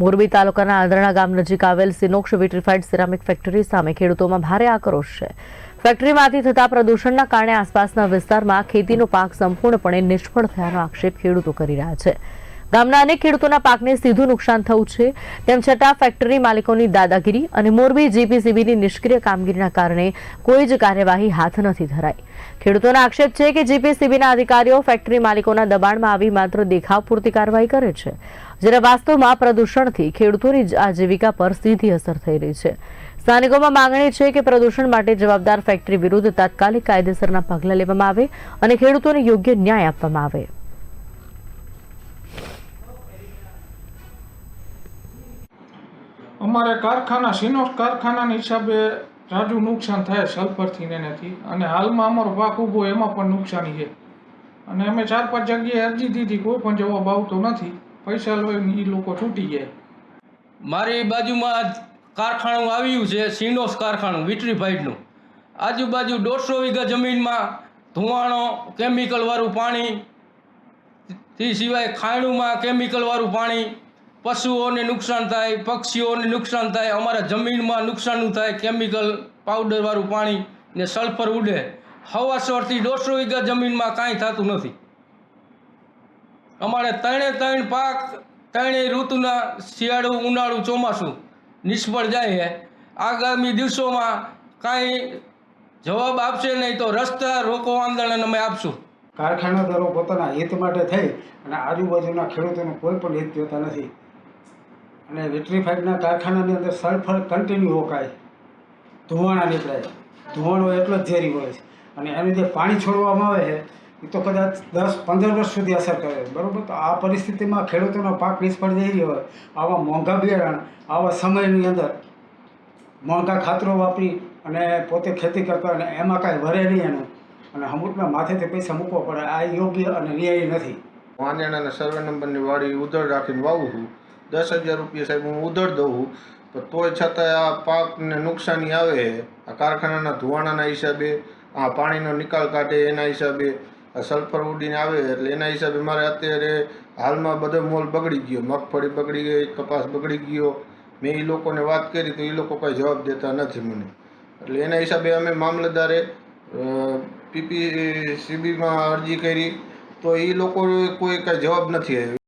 મોરબી તાલુકાના આંધ્રણા ગામ નજીક આવેલ સિનોક્ષ વિટ્રીફાઈડ સિરામિક ફેક્ટરી સામે ખેડૂતોમાં ભારે આક્રોશ છે. ફેક્ટરીમાંથી થતા પ્રદૂષણના કારણે આસપાસના વિસ્તારમાં ખેતીનો પાક સંપૂર્ણપણે નિષ્ફળ થયાનો આક્ષેપ ખેડૂતો કરી રહ્યા છે. ગામના અનેક ખેડૂતોના પાકને સીધું નુકસાન થયું છે. તેમ છતાં ફેક્ટરી માલિકોની દાદાગીરી અને મોરબી જીપીસીબીની નિષ્ક્રિય કામગીરીના કારણે કોઈ જ કાર્યવાહી હાથ નથી ધરાઈ. ખેડૂતોનો આક્ષેપ છે કે જીપીસીબીના અધિકારીઓ ફેક્ટરી માલિકોના દબાણમાં આવી માત્ર દેખાવ પૂરતી કાર્યવાહી કરે છે, જ્યારે વાસ્તવમાં પ્રદૂષણથી ખેડૂતોની આજીવિકા પર સીધી અસર થઈ રહી છે. સ્થાનિકોમાં માંગણી છે કે પ્રદૂષણ માટે જવાબદાર ફેક્ટરી વિરુદ્ધ તાત્કાલિક કાયદેસરના પગલાં લેવામાં આવે અને ખેડૂતોને યોગ્ય ન્યાય આપવામાં આવે. અમારે કારખાના સિનોસ કારખાનાના હિસાબે જાજુ નુકસાન થાય સલ્ફરથી ને એનાથી. અને હાલમાં અમારો પાક ઊભો એમાં પણ નુકસાની છે. અને અમે ચાર પાંચ જગ્યાએ અરજી દીધી, કોઈ પણ જવાબ આવતો નથી. પૈસા લઈને એ લોકો છૂટી જાય. મારી બાજુમાં કારખાનું આવ્યું છે સિનોસ કારખાનું વિટ્રીફાઈડનું આજુબાજુ દોઢસો વીઘા જમીનમાં ધુવાણો, કેમિકલવાળું પાણી, તે સિવાય ખાયણુંમાં કેમિકલવાળું પાણી પશુઓને નુકસાન થાય, પક્ષીઓને નુકસાન થાય, અમારા જમીનમાં નુકસાનનું થાય કેમિકલ પાવડરવાળું પાણી ને સલ્ફર ઉડે. હવાસરથી દોઢસો વીઘા જમીનમાં કાંઈ થતું નથી. અમારે ત્રણે ત્રણ પાક, ત્રણેય ઋતુના શિયાળું, ઉનાળું ચોમાસું નિષ્ફળ જાય છે. આગામી દિવસોમાં કાંઈ જવાબ આપશે નહીં તો રસ્તા રોકો આંદોલન અમે આપશું. કારખાનાદારો પોતાના હિત માટે થઈ અને આજુબાજુના ખેડૂતોનું કોઈ પણ હિત જોતા નથી. અને વિટ્રીફાઈડના કારખાનાની અંદર સલ્ફર કન્ટિન્યુ હોકાય. ધુવાણા નીકળાય. ધુવાણો એટલો જ ઝેરી હોય છે. અને એનું જે પાણી છોડવામાં આવે છે એ તો કદાચ દસ, પંદર વર્ષ સુધી અસર કરે. બરાબર? તો આ પરિસ્થિતિમાં ખેડૂતોનો પાક નિષ્ફળ જઈ રહ્યો હોય, આવા મોંઘા બિયારણ, આવા સમયની અંદર મોંઘા ખાતરો વાપરી અને પોતે ખેતી કરતા અને એમાં કાંઈ વરે નહીં એનું. અને અમુકના માથેથી પૈસા મૂકવા પડે. આ યોગ્ય અને ન્યાયી નથી. વાંદિયાણાના સર્વે નંબરની વાડી ઉધળ રાખીને વાવું છું. દસ હજાર રૂપિયા સાહેબ હું ઉધડ દઉં તો તોય છતાંય આ પાકને નુકસાની આવે, આ કારખાનાના ધુવાણાના હિસાબે, આ પાણીનો નિકાલ કાઢે એના હિસાબે, આ સલ્ફર ઉડીને આવે એટલે એના હિસાબે મારે અત્યારે હાલમાં બધો મોલ બગડી ગયો, મગફળી બગડી ગઈ, કપાસ બગડી ગયો. મેં એ લોકોને વાત કરી તો એ લોકો કંઈ જવાબ દેતા નથી મને. એટલે એના હિસાબે અમે મામલતદારે પીપીસીબીમાં અરજી કરી, તો એ લોકો કોઈ કાંઈ જવાબ નથી આવ્યો